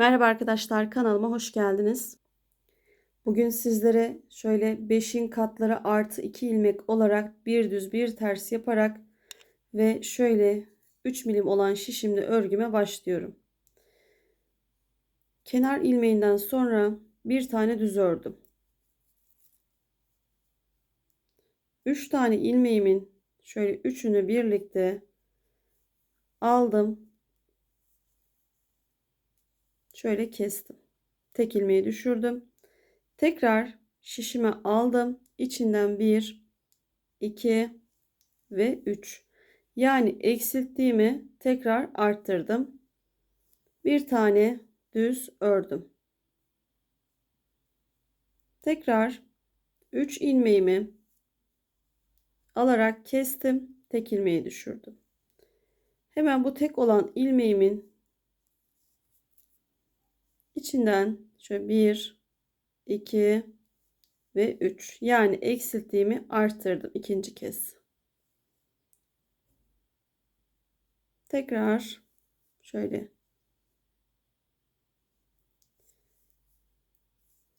Merhaba arkadaşlar kanalıma hoş geldiniz. Bugün sizlere şöyle 5'in katları artı 2 ilmek olarak bir düz bir ters yaparak ve şöyle 3 milim olan şişimle örgüme başlıyorum. Kenar ilmeğinden sonra bir tane düz ördüm. 3 tane ilmeğimin şöyle üçünü birlikte aldım şöyle kestim. Tek ilmeği düşürdüm. Tekrar şişime aldım. İçinden 1, 2 ve 3. Yani eksilttiğimi tekrar arttırdım. Bir tane düz ördüm. Tekrar 3 ilmeğimi alarak kestim. Tek ilmeği düşürdüm. Hemen bu tek olan ilmeğimin içinden şöyle 1 2 ve 3 yani eksilttiğimi arttırdım ikinci kez. Tekrar şöyle.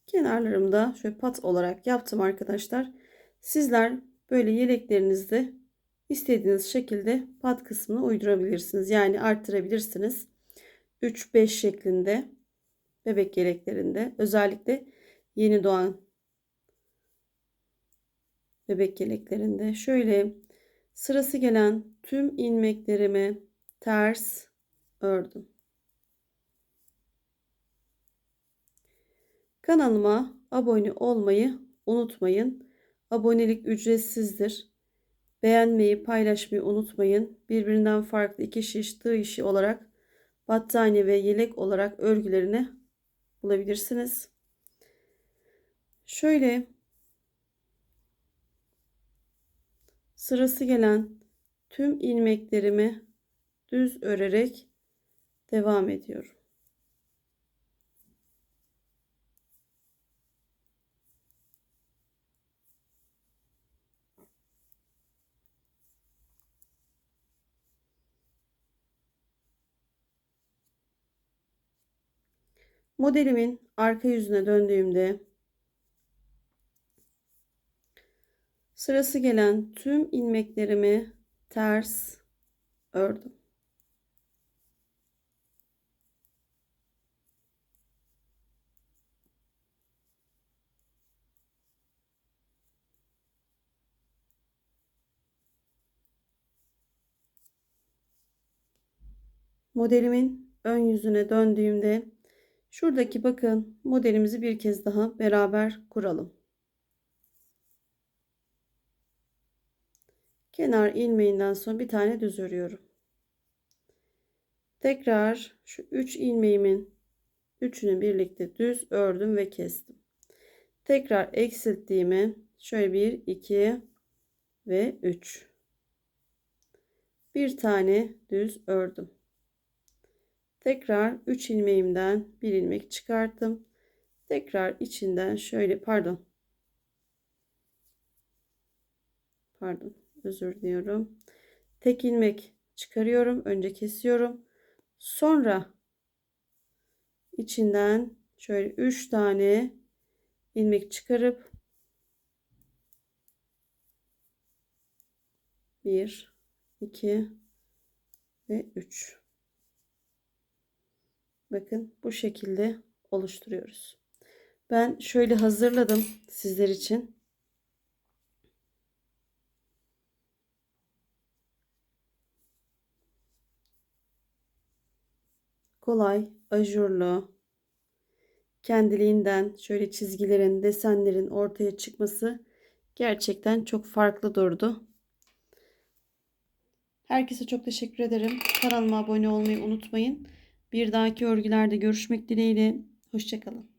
Kenarlarımda şöyle pat olarak yaptım arkadaşlar. Sizler böyle yeleklerinizde istediğiniz şekilde pat kısmını uydurabilirsiniz. Yani arttırabilirsiniz. 3-5 şeklinde bebek yeleklerinde özellikle yeni doğan bebek yeleklerinde şöyle sırası gelen tüm ilmeklerimi ters ördüm. Kanalıma abone olmayı unutmayın. Abonelik ücretsizdir. Beğenmeyi, paylaşmayı unutmayın. Birbirinden farklı iki şiş tığ işi olarak battaniye ve yelek olarak örgülerini bulabilirsiniz. Şöyle sırası gelen tüm ilmeklerimi düz örerek devam ediyorum. Modelimin arka yüzüne döndüğümde sırası gelen tüm ilmeklerimi ters ördüm. Modelimin ön yüzüne döndüğümde Şuradaki bakın modelimizi bir kez daha beraber kuralım. Kenar ilmeğinden sonra bir tane düz örüyorum. Tekrar şu 3 ilmeğimin üçünü birlikte düz ördüm ve kestim. Tekrar eksilttiğimi şöyle 1 2 ve 3 bir tane düz ördüm. Tekrar 3 ilmeğimden bir ilmek çıkarttım. Tekrar içinden şöyle pardon. Pardon özür diliyorum. Tek ilmek çıkarıyorum. Önce kesiyorum. Sonra içinden şöyle 3 tane ilmek çıkarıp 1 2 ve 3 Bakın bu şekilde oluşturuyoruz. Ben şöyle hazırladım sizler için. Kolay, ajurlu, kendiliğinden şöyle çizgilerin, desenlerin ortaya çıkması gerçekten çok farklı durdu. Herkese çok teşekkür ederim. Kanalıma abone olmayı unutmayın. Bir dahaki örgülerde görüşmek dileğiyle. Hoşçakalın.